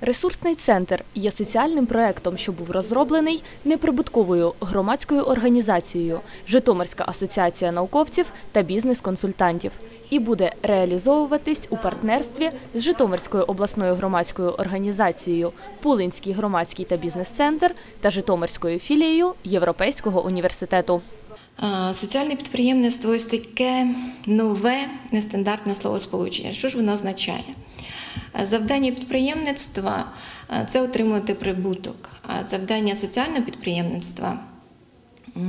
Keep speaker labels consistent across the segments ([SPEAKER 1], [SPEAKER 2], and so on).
[SPEAKER 1] Ресурсний центр є соціальним проектом, що був розроблений неприбутковою громадською організацією Житомирська асоціація науковців та бізнес-консультантів і буде реалізовуватись у партнерстві з Житомирською обласною громадською організацією Пулинський громадський та бізнес-центр та Житомирською філією Європейського університету.
[SPEAKER 2] Соціальне підприємництво ось таке нове нестандартне словосполучення. Що ж воно означає? А, Завдання підприємництва це отримувати прибуток, а завдання соціального підприємництва е,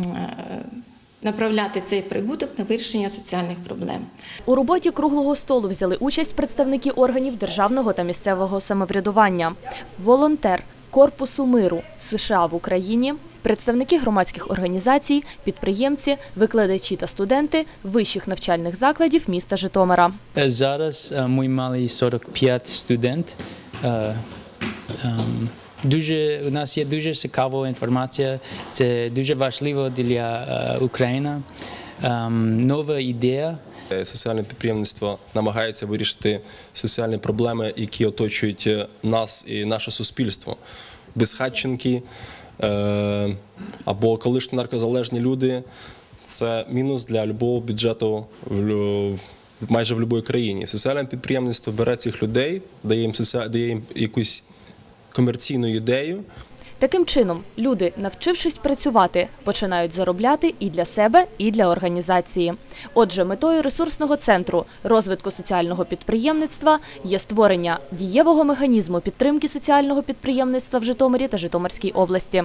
[SPEAKER 2] направляти цей прибуток на вирішення соціальних проблем.
[SPEAKER 1] У роботі круглого столу взяли участь представники органів державного та місцевого самоврядування, волонтер Корпусу миру США в Україні, представники громадських організацій, підприємці, викладачі та студенти вищих навчальних закладів міста Житомира.
[SPEAKER 3] Е, Зараз е, мій малий 45 студент. Е, ем, Дуже, у нас є дуже цікава інформація. Це дуже важливо для України. Ем, Нова ідея.
[SPEAKER 4] Соціальне підприємництво намагається вирішити соціальні проблеми, які оточують нас і наше суспільство. Безхатченки або колишні наркозалежні люди це мінус для будь-якого бюджету майже в будь-якій країні. Соціальне підприємництво бере цих людей, дає їм, соціа- дає їм якусь комерційну ідею.
[SPEAKER 1] Таким чином, люди, навчившись працювати, починають заробляти і для себе, і для організації. Отже, метою ресурсного центру розвитку соціального підприємництва є створення дієвого механізму підтримки соціального підприємництва в Житомирі та Житомирській області.